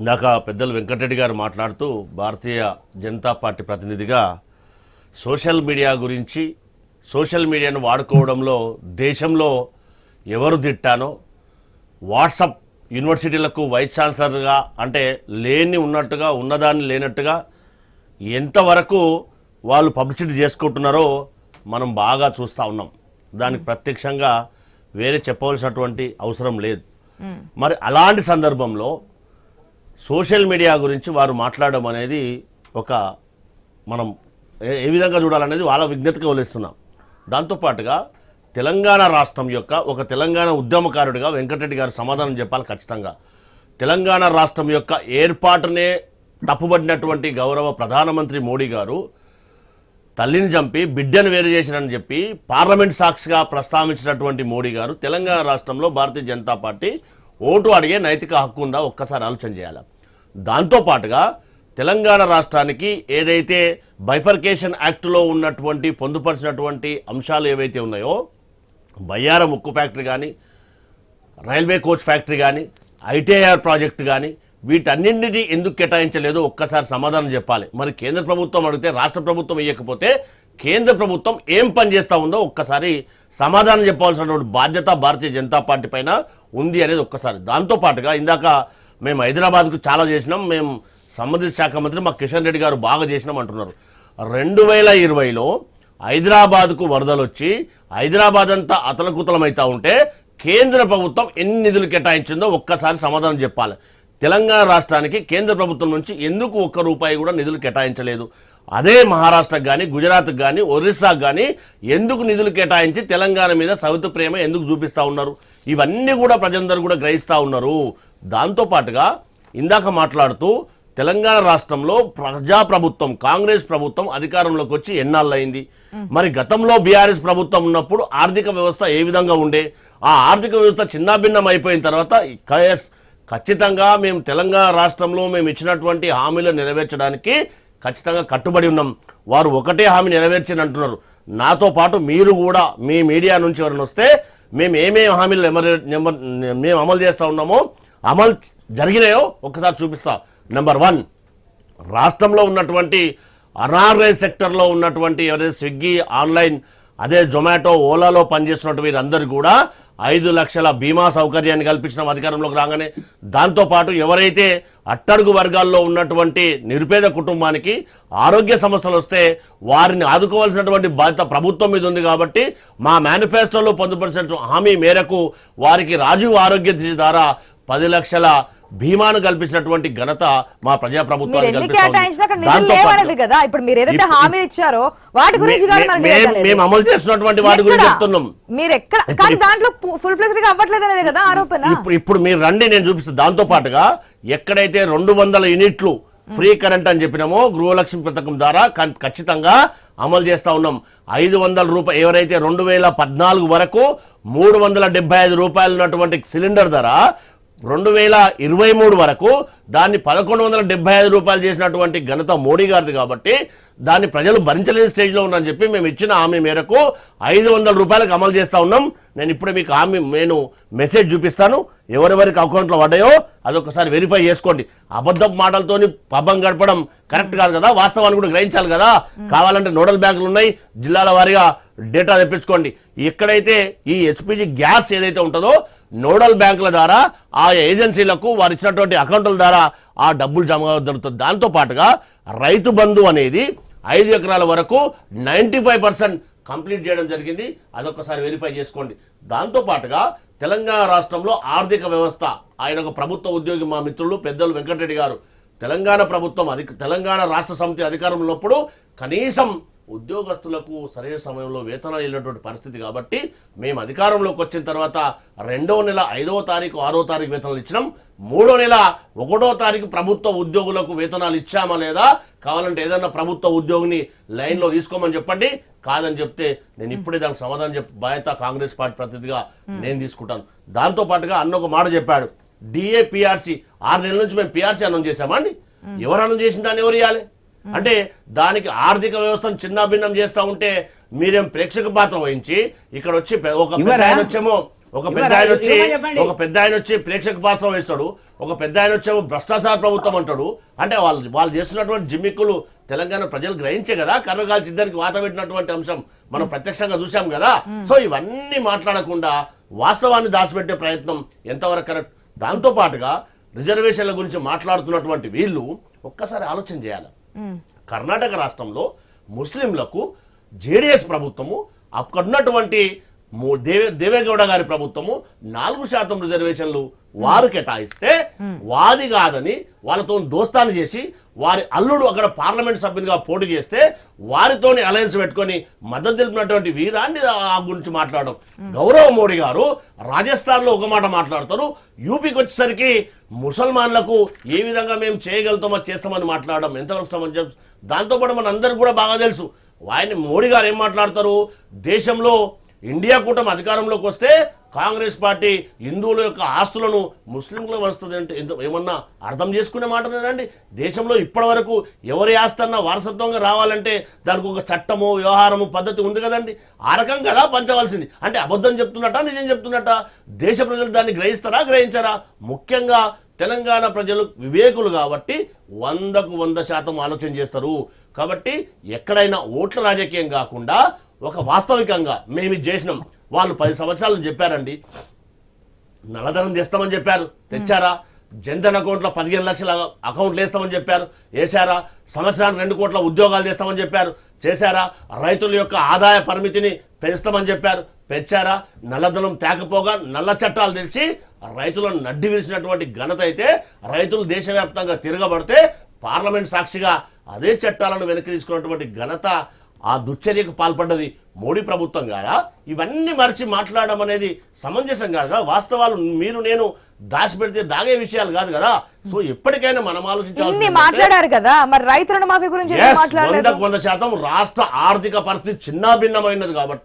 ఇందాక పెద్దలు వెంకటరెడ్డి గారు మాట్లాడుతూ భారతీయ జనతా పార్టీ ప్రతినిధిగా సోషల్ మీడియా గురించి సోషల్ మీడియాను వాడుకోవడంలో దేశంలో ఎవరు తిట్టానో వాట్సప్ యూనివర్సిటీలకు వైస్ ఛాన్సలర్గా అంటే లేని ఉన్నట్టుగా ఉన్నదాన్ని లేనట్టుగా ఎంతవరకు వాళ్ళు పబ్లిసిటీ చేసుకుంటున్నారో మనం బాగా చూస్తూ ఉన్నాం. దానికి ప్రత్యక్షంగా వేరే చెప్పవలసినటువంటి అవసరం లేదు. మరి అలాంటి సందర్భంలో సోషల్ మీడియా గురించి వారు మాట్లాడడం అనేది ఒక మనం ఏ విధంగా చూడాలనేది వాళ్ళ విజ్ఞతకి వదిలేస్తున్నాం. దాంతోపాటుగా తెలంగాణ రాష్ట్రం యొక్క ఒక తెలంగాణ ఉద్యమకారుడిగా వెంకటరెడ్డి గారు సమాధానం చెప్పాలి ఖచ్చితంగా. తెలంగాణ రాష్ట్రం యొక్క ఏర్పాటునే తప్పుబడినటువంటి గౌరవ ప్రధానమంత్రి మోడీ గారు తల్లిని చంపి బిడ్డను వేరు చేసినని చెప్పి పార్లమెంట్ సాక్షిగా ప్రస్తావించినటువంటి మోడీ గారు తెలంగాణ రాష్ట్రంలో భారతీయ జనతా పార్టీ ఓటు అడిగే నైతిక హక్కు ఉందా? ఒక్కసారి ఆలోచన చేయాలి? దాంతోపాటుగా తెలంగాణ రాష్ట్రానికి ఏదైతే బైఫర్కేషన్ యాక్ట్లో ఉన్నటువంటి పొందుపరిచినటువంటి అంశాలు ఏవైతే ఉన్నాయో బయ్యార ముక్కు ఫ్యాక్టరీ కానీ రైల్వే కోచ్ ఫ్యాక్టరీ కానీ ఐటీఐఆర్ ప్రాజెక్టు కానీ వీటన్నింటినీ ఎందుకు కేటాయించలేదో ఒక్కసారి సమాధానం చెప్పాలి. మరి కేంద్ర ప్రభుత్వం అడిగితే రాష్ట్ర ప్రభుత్వం ఇవ్వకపోతే కేంద్ర ప్రభుత్వం ఏం పని చేస్తూ ఉందో ఒక్కసారి సమాధానం చెప్పాల్సినటువంటి బాధ్యత భారతీయ జనతా పార్టీ పైన ఉంది అనేది ఒక్కసారి. దాంతోపాటుగా ఇందాక మేము హైదరాబాద్కు చాలా చేసినాం మేము సంబంధిత శాఖ మంత్రి మా కిషన్ రెడ్డి గారు బాగా చేసినాం అంటున్నారు. రెండు వేల ఇరవైలో హైదరాబాద్కు వరదలు వచ్చి హైదరాబాద్ అంతా అతలకుతలమవుతూ ఉంటే కేంద్ర ప్రభుత్వం ఎన్ని నిధులు కేటాయించిందో ఒక్కసారి సమాధానం చెప్పాలి. తెలంగాణ రాష్ట్రానికి కేంద్ర ప్రభుత్వం నుంచి ఎందుకు ఒక్క రూపాయి కూడా నిధులు కేటాయించలేదు? అదే మహారాష్ట్రకు కానీ గుజరాత్కి కానీ ఒరిస్సాకు కానీ ఎందుకు నిధులు కేటాయించి తెలంగాణ మీద సవిత ప్రేమ ఎందుకు చూపిస్తూ ఉన్నారు? ఇవన్నీ కూడా ప్రజలందరూ కూడా గ్రహిస్తూ ఉన్నారు. దాంతోపాటుగా ఇందాక మాట్లాడుతూ తెలంగాణ రాష్ట్రంలో ప్రజాప్రభుత్వం కాంగ్రెస్ ప్రభుత్వం అధికారంలోకి వచ్చి ఎన్నాళ్ళయింది? మరి గతంలో బీఆర్ఎస్ ప్రభుత్వం ఉన్నప్పుడు ఆర్థిక వ్యవస్థ ఏ విధంగా ఉండే? ఆ ఆర్థిక వ్యవస్థ చిన్నాభిన్నం అయిపోయిన తర్వాత కేఎస్ ఖచ్చితంగా మేము తెలంగాణ రాష్ట్రంలో మేము ఇచ్చినటువంటి హామీలు నెరవేర్చడానికి ఖచ్చితంగా కట్టుబడి ఉన్నాం. వారు ఒకటే హామీ నెరవేర్చని అంటున్నారు. నాతో పాటు మీరు కూడా మీ మీడియా నుంచి ఎవరైనా వస్తే మేము ఏమేమి హామీలు మేము అమలు చేస్తూ ఉన్నామో అమలు జరిగినాయో ఒక్కసారి చూపిస్తా. నెంబర్ వన్ రాష్ట్రంలో ఉన్నటువంటి అనార్గనైజ్ సెక్టర్లో ఉన్నటువంటి ఎవరైతే స్విగ్గీ ఆన్లైన్ అదే జొమాటో ఓలాలో పనిచేస్తున్నటువంటి వీరందరూ కూడా ఐదు లక్షల బీమా సౌకర్యాన్ని కల్పించిన అధికారంలోకి రాగానే దాంతోపాటు ఎవరైతే అట్టడుగు వర్గాల్లో ఉన్నటువంటి నిరుపేద కుటుంబానికి ఆరోగ్య సమస్యలు వస్తే వారిని ఆదుకోవాల్సినటువంటి బాధ్యత ప్రభుత్వం మీద ఉంది కాబట్టి మా మేనిఫెస్టోలో పొందుపరిచిన హామీ మేరకు వారికి రాజీవ్ ఆరోగ్య ద్వారా పది లక్షల భీమాను కల్పించినటువంటి ఘనత మా. మేము అమలు చేస్తున్నటువంటి వాటి గురించి? చెప్తున్నాం. ఇప్పుడు మీరు రండి నేను చూపిస్తాను దాంతో పాటుగా ఎక్కడైతే రెండు వందల యూనిట్లు ఫ్రీ కరెంట్ అని చెప్పినామో గృహలక్ష్మి పథకం ద్వారా ఖచ్చితంగా అమలు చేస్తా ఉన్నాం. ఐదు వందల రూపాయలు ఎవరైతే రెండు వేల పద్నాలుగు వరకు మూడు వందల డెబ్బై ఐదు రూపాయలు ఉన్నటువంటి సిలిండర్ ధర రెండు వేల ఇరవై మూడు వరకు దాన్ని పదకొండు వందల డెబ్బై ఐదు రూపాయలు చేసినటువంటి ఘనత మోడీ గారిది కాబట్టి దాన్ని ప్రజలు భరించలేని స్టేజ్లో ఉన్నారని చెప్పి మేము ఇచ్చిన హామీ మేరకు ఐదు వందల రూపాయలకు అమలు చేస్తా ఉన్నాం. నేను ఇప్పుడే మీకు హామీ నేను మెసేజ్ చూపిస్తాను. ఎవరెవరికి అకౌంట్లో పడ్డాయో అదొకసారి వెరిఫై చేసుకోండి. అబద్ధపు మాటలతోని పబ్బం గడపడం కరెక్ట్ కాదు కదా? వాస్తవాన్ని కూడా గ్రహించాలి కదా? కావాలంటే నోడల్ బ్యాంకులు ఉన్నాయి. జిల్లాల వారీగా డేటా తెప్పించుకోండి. ఎక్కడైతే ఈ హెచ్పిజి గ్యాస్ ఏదైతే ఉంటుందో నోడల్ బ్యాంకుల ద్వారా ఆ ఏజెన్సీలకు వారు ఇచ్చినటువంటి అకౌంట్ల ద్వారా ఆ డబ్బులు జమ జరుగుతుంది దాంతో పాటుగా రైతు బంధు అనేది ఐదు ఎకరాల వరకు నైంటీ ఫైవ్ పర్సెంట్ కంప్లీట్ చేయడం జరిగింది. అదొకసారి వెరిఫై చేసుకోండి. దాంతో పాటుగా తెలంగాణ రాష్ట్రంలో ఆర్థిక వ్యవస్థ ఆయన ఒక ప్రభుత్వ ఉద్యోగి మా మిత్రులు పెద్దలు వెంకటరెడ్డి గారు తెలంగాణ ప్రభుత్వం అధిక తెలంగాణ రాష్ట్ర సమితి అధికారంలో ఉన్నప్పుడు కనీసం ఉద్యోగస్తులకు సరైన సమయంలో వేతనాలు వెళ్ళినటువంటి పరిస్థితి కాబట్టి మేము అధికారంలోకి వచ్చిన తర్వాత రెండవ నెల ఐదవ తారీఖు ఆరో తారీఖు వేతనాలు ఇచ్చినాం. మూడో నెల ఒకటో తారీఖు ప్రభుత్వ ఉద్యోగులకు వేతనాలు ఇచ్చామా లేదా? కావాలంటే ఏదన్నా ప్రభుత్వ ఉద్యోగిని లైన్లో తీసుకోమని చెప్పండి. కాదని చెప్తే నేను ఇప్పుడే దానికి సమాధానం చెప్పి బాధ్యత కాంగ్రెస్ పార్టీ ప్రతినిధిగా నేను తీసుకుంటాను. దాంతో పాటుగా అన్న ఒక మాట చెప్పాడు. డిఏ పిఆర్సీ ఆరు నెలల నుంచి మేము పిఆర్సీ అనౌన్స్ చేశామా అండి? ఎవరు అనౌన్స్ చేసిన దాన్ని ఎవరు ఇవ్వాలి అంటే దానికి ఆర్థిక వ్యవస్థను చిన్నాభిన్నం చేస్తా ఉంటే మీరేం ప్రేక్షక పాత్ర వహించి ఇక్కడ వచ్చి ఒక పెద్ద? ఆయన వచ్చేమో ఒక? పెద్ద ఆయన వచ్చి. ఒక పెద్ద ఆయన వచ్చి ప్రేక్షక పాత్ర వహిస్తాడు ఒక పెద్ద ఆయన వచ్చేమో భ్రష్టాచార ప్రభుత్వం అంటాడు అంటే వాళ్ళు వాళ్ళు చేస్తున్నటువంటి జిమ్మిక్కులు తెలంగాణ ప్రజలు గ్రహించే కదా కర్రగాల్చి ఇద్దరికి వాత పెట్టినటువంటి అంశం మనం ప్రత్యక్షంగా చూసాం కదా సో ఇవన్నీ మాట్లాడకుండా వాస్తవాన్ని దాచిపెట్టే ప్రయత్నం ఎంతవరకు కరెక్ట్ దాంతో పాటుగా రిజర్వేషన్ల గురించి మాట్లాడుతున్నటువంటి వీళ్ళు ఒక్కసారి ఆలోచన చేయాలి కర్ణాటక రాష్ట్రంలో ముస్లింలకు జేడిఎస్ ప్రభుత్వము అక్కడున్నటువంటి దేవే దేవేగౌడ గారి ప్రభుత్వము నాలుగు శాతం రిజర్వేషన్లు వారు కేటాయిస్తే వాది కాదని వాళ్ళతో దోస్తాను చేసి వారి అల్లుడు అక్కడ పార్లమెంట్ సభ్యునిగా పోటీ చేస్తే వారితోని అలయన్స్ పెట్టుకొని మద్దతు తెలిపినటువంటి వీరాన్ని ఆ గురించి మాట్లాడడం. గౌరవ మోడీ గారు రాజస్థాన్లో ఒక మాట మాట్లాడతారు. యూపీకి వచ్చేసరికి ముసల్మాన్లకు ఏ విధంగా మేము చేయగలుగుతామో చేస్తామని మాట్లాడడం ఎంతవరకు సమంజసం? దాంతోపాటు మన అందరికి కూడా బాగా తెలుసు. ఆయన మోడీ గారు ఏం మాట్లాడతారు? దేశంలో ఇండియా కూటమి అధికారంలోకి వస్తే కాంగ్రెస్ పార్టీ హిందువుల యొక్క ఆస్తులను ముస్లింలకు వస్తుంది అంటే ఎంత- ఏమన్నా అర్థం చేసుకునే మాటనేనండి దేశంలో ఇప్పటి వరకు ఎవరి ఆస్తి అన్నా వారసత్వంగా రావాలంటే దానికి ఒక చట్టము వ్యవహారము పద్ధతి ఉంది కదండి. ఆ రకం కదా పంచవలసింది? అంటే అబద్ధం చెప్తున్నట్ట నిజం చెప్తున్నట్ట? దేశ ప్రజలు దాన్ని గ్రహిస్తారా గ్రహించారా? ముఖ్యంగా తెలంగాణ ప్రజలు వివేకులు కాబట్టి వందకు వంద శాతం ఆలోచన చేస్తారు. కాబట్టి ఎక్కడైనా ఓట్ల రాజకీయం కాకుండా ఒక వాస్తవికంగా మేము ఇది చేసినాం. వాళ్ళు పది సంవత్సరాలు చెప్పారండి. నల్లధనం తెస్తామని చెప్పారు. తెచ్చారా? జన్ధన్ అకౌంట్లో పదిహేను లక్షల అకౌంట్లు వేస్తామని చెప్పారు. వేశారా? సంవత్సరానికి రెండు కోట్ల ఉద్యోగాలు చేస్తామని చెప్పారు. చేశారా? రైతుల యొక్క ఆదాయ పరిమితిని పెంచుతామని చెప్పారు. పెంచారా? నల్లధనం తేకపోగా నల్ల చట్టాలు తెలిసి రైతులను నడ్డి విరిచినటువంటి ఘనత అయితే రైతులు దేశవ్యాప్తంగా తిరగబడితే పార్లమెంట్ సాక్షిగా అదే చట్టాలను వెనక్కి తీసుకున్నటువంటి ఘనత ఆ దుశ్చర్యకు పాల్పడ్డది మోడీ ప్రభుత్వం కాదా? ఇవన్నీ మరిచి మాట్లాడడం అనేది సమంజసం కాదు కదా? వాస్తవాలు మీరు నేను దాచిపెడితే దాగే విషయాలు కాదు కదా? సో ఎప్పటికైనా మనం ఆలోచించాల్సింది మాట్లాడారు కదా? మరి రైతు రుణమాఫీ గురించి వందకు వంద శాతం రాష్ట్ర ఆర్థిక పరిస్థితి చిన్నాభిన్నమైనది కాబట్టి.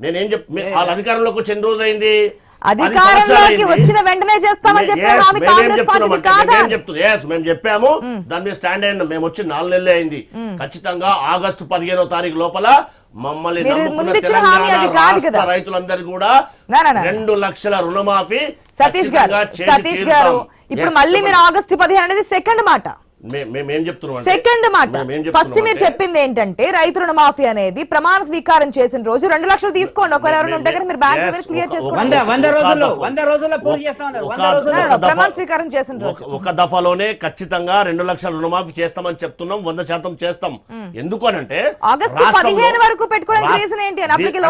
నేనేం చెప్ మీ- వాళ్ళ అధికారంలోకి వచ్చి ఎన్ని రోజులైంది? అధికారంలోకి. వచ్చిన వెంటనే చేస్తామని మేమేం మేము చెప్పాము దాని మీద స్టాండ్ అయిన మేము వచ్చి నాలుగు నెలలే అయింది ఖచ్చితంగా ఆగస్టు పదిహేనో తారీఖు లోపల మమ్మల్ని నమ్ముకున్న తెలంగాణ. రైతులందరూ కూడా. రెండు లక్షల రుణమాఫీ సతీష్ గారు సతీష్ గారు. ఇప్పుడు మళ్ళీ మీరు. ఆగస్టు పదిహేను అనేది సెకండ్ మాట సెకండ్ మాట. ఫస్ట్ మీరు చెప్పింది ఏంటంటే రైతు రుణమాఫీ అనేది ప్రమాణ స్వీకారం చేసిన రోజు రెండు లక్షలు తీసుకోండి. ఒకవేళ ఎవరైనా ఉంటే మీరు బ్యాంక్ క్లియర్ చేసుకోండి. ప్రమాణ స్వీకారం చేసిన రోజు. ఒక- దఫాలోనే ఖచ్చితంగా రెండు లక్షల రుణమాఫీ చేస్తామని చెప్తున్నాం వంద శాతం చేస్తాం. ఎందుకు అని అంటే ఆగస్టు 15 వరకు పెట్టుకోవడానికి ఏంటి? no.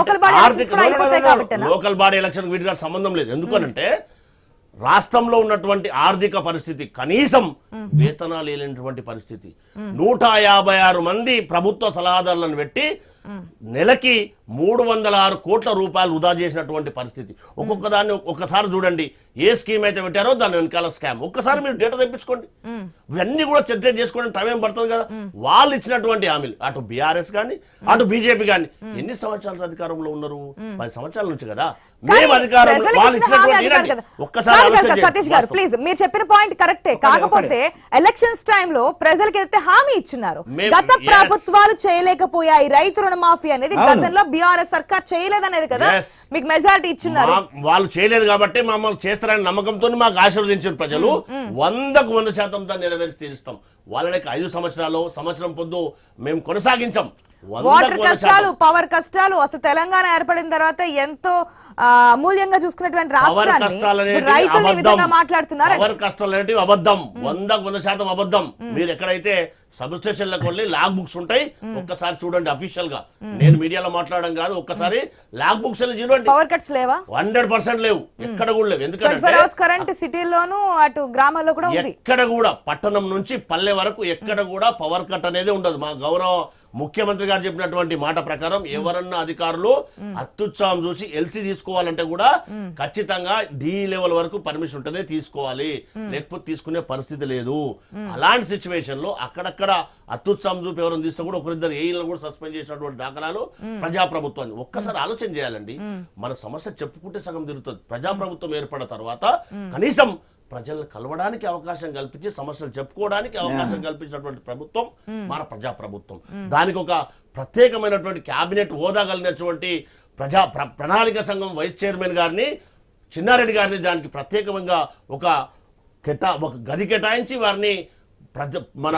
కాబట్టేనా? లోకల్ బాడీ ఎలక్షన్ వీటికి సంబంధం లేదు. ఎందుకు అని అంటే రాష్ట్రంలో ఉన్నటువంటి ఆర్థిక పరిస్థితి కనీసం వేతనాలు లేనటువంటి పరిస్థితి. నూట యాభై ఆరు మంది ప్రభుత్వ సలహాదారులను పెట్టి నెలకి మూడు వందల ఆరు కోట్ల రూపాయలు వృధా చేసినటువంటి పరిస్థితి. ఒక్కొక్క దాన్ని ఒక్కసారి చూడండి. ఏ స్కీమ్ అయితే పెట్టారో దాని వెనకాల స్కామ్ ఒక్కసారి మీరు డేటా తెప్పించుకోండి ఇవన్నీ కూడా చర్చ చేసుకోవడం టైం ఏం పడుతుంది కదా వాళ్ళు ఇచ్చినటువంటి హామీలు అటు బీఆర్ఎస్ కానీ అటు బీజేపీ కానీ ఎన్ని సంవత్సరాల అధికారంలో ఉన్నారు పది సంవత్సరాల నుంచి కదా మేము వాళ్ళు ఇచ్చినటువంటి. ఒక్కసారి. సతీష్ గారు. ప్లీజ్ మీరు చెప్పిన పాయింట్ కరెక్టే కాకపోతే ఎలక్షన్స్ టైంలో ప్రజలకి అయితే హామీ ఇచ్చిన్నారు మేము- గత. ప్రభుత్వాలు చేయలేకపోయాయి రైతు రుణమాఫీ అనేది. గతంలో బీఆర్ఎస్ సర్కార్ చేయలేదనేది కదా. మీకు మెజారిటీ ఇచ్చిన్నారు మా- వాళ్ళు చేయలేదు కాబట్టి మమ్మల్ని చేస్తారని నమ్మకంతో మాకు ఆశీర్వదించిన ప్రజలు. వందకు వంద శాతం దాన్ని నెరవేర్చి తీరుస్తాం. వాళ్ళకి ఐదు సంవత్సరాలు సంవత్సరం పొద్దు మేము కొనసాగించాం. వాటర్ కష్టాలు. పవర్ కష్టాలు. అసలు తెలంగాణ ఏర్పడిన తర్వాత ఎంతో అమూల్యంగా చూసుకున్నటువంటి రాష్ట్రాన్ని మాట్లాడుతున్నారు పవర్ కష్టాలు అనేటివి అబద్ధం. వందకు వంద శాతం అబద్ధం. మీరు ఎక్కడైతే సబ్ స్టేషన్లకు వెళ్ళి లాగ్ బుక్స్ ఉంటాయి ఒక్కసారి చూడండి అఫీషియల్గా నేను మీడియాలో మాట్లాడడం కాదు ఒక్కసారి లాగ్ బుక్స్ చూడండి. పవర్ కట్స్ లేవా? హండ్రెడ్ పర్సెంట్ లేవు. ఎక్కడ కూడా లేవు. ఎందుకంటే కరెంట్ సిటీలోను అటు గ్రామాల్లో కూడా ఎక్కడ కూడా పట్టణం నుంచి పల్లె వరకు ఎక్కడ కూడా పవర్ కట్ అనేది ఉండదు. మా గౌరవ ముఖ్యమంత్రి గారు చెప్పినటువంటి మాట ప్రకారం ఎవరన్నా అధికారులు అత్యుత్సాహం చూసి ఎల్సీ తీసుకోవాలంటే కూడా ఖచ్చితంగా డి లెవెల్ వరకు పర్మిషన్ ఉంటేనే తీసుకోవాలి. లేకపోతే తీసుకునే పరిస్థితి లేదు. అలాంటి సిచ్యువేషన్లో అక్కడక్కడ అత్యుత్సాహం చూపి ఎవరైనా తీస్తే కూడా ఒకరిద్దరు ఏఈలను కూడా సస్పెండ్ చేసినటువంటి దాఖలాలు ప్రజాప్రభుత్వాన్ని ఒక్కసారి ఆలోచన చేయాలండి. మన సమస్య చెప్పుకుంటే సగం తిరుగుతుంది. ప్రజాప్రభుత్వం ఏర్పడిన తర్వాత కనీసం ప్రజలను కలవడానికి అవకాశం కల్పించి సమస్యలు చెప్పుకోవడానికి అవకాశం కల్పించినటువంటి ప్రభుత్వం మన ప్రజా ప్రభుత్వం దానికి ఒక ప్రత్యేకమైనటువంటి కేబినెట్ హోదా కలిగినటువంటి ప్రజా ప్ర- ప్రణాళిక సంఘం వైస్ చైర్మన్ గారిని చిన్నారెడ్డి గారిని దానికి ప్రత్యేకంగా ఒక కేటా ఒక గది కేటాయించి వారిని ప్రజ మన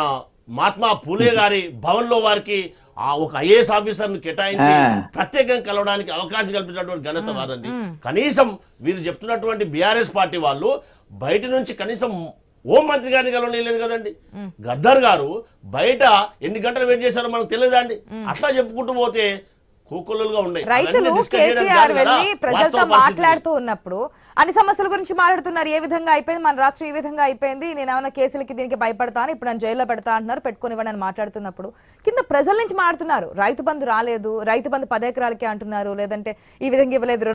మహాత్మా పూలే గారి భవన్లో వారికి ఆ ఒక ఐఏఎస్ ఆఫీసర్ని కేటాయించి ఆ. ప్రత్యేకంగా కలవడానికి అవకాశం కల్పించినటువంటి ఘనత వారండి కనీసం వీరు చెప్తున్నటువంటి బీఆర్ఎస్ పార్టీ వాళ్ళు బయట నుంచి కనీసం హోం మంత్రి గారిని కలవలేదు కదండి. గద్దర్ గారు బయట ఎన్ని గంటలు వెయిట్ చేశారో మనకు తెలియదండి అట్లా చెప్పుకుంటూ పోతే ఉన్నాయి. రైతులు కేసీఆర్ వెళ్ళి ప్రజలతో. మాట్లాడుతూ ఉన్నప్పుడు అన్ని సమస్యల గురించి మాట్లాడుతున్నారు. ఏ విధంగా అయిపోయింది? మన రాష్ట్రం ఈ విధంగా అయిపోయింది. నేను ఏమైనా కేసులకి దీనికి భయపడతాను? ఇప్పుడు నన్ను జైల్లో పెడతా అంటున్నారు. పెట్టుకొని ఇవ్వండి అని మాట్లాడుతున్నప్పుడు కింద ప్రజల నుంచి మాట్లాడుతున్నారు రైతు బంధు రాలేదు. రైతు బంధు పది ఎకరాలకి అంటున్నారు. లేదంటే ఈ విధంగా ఇవ్వలేదు.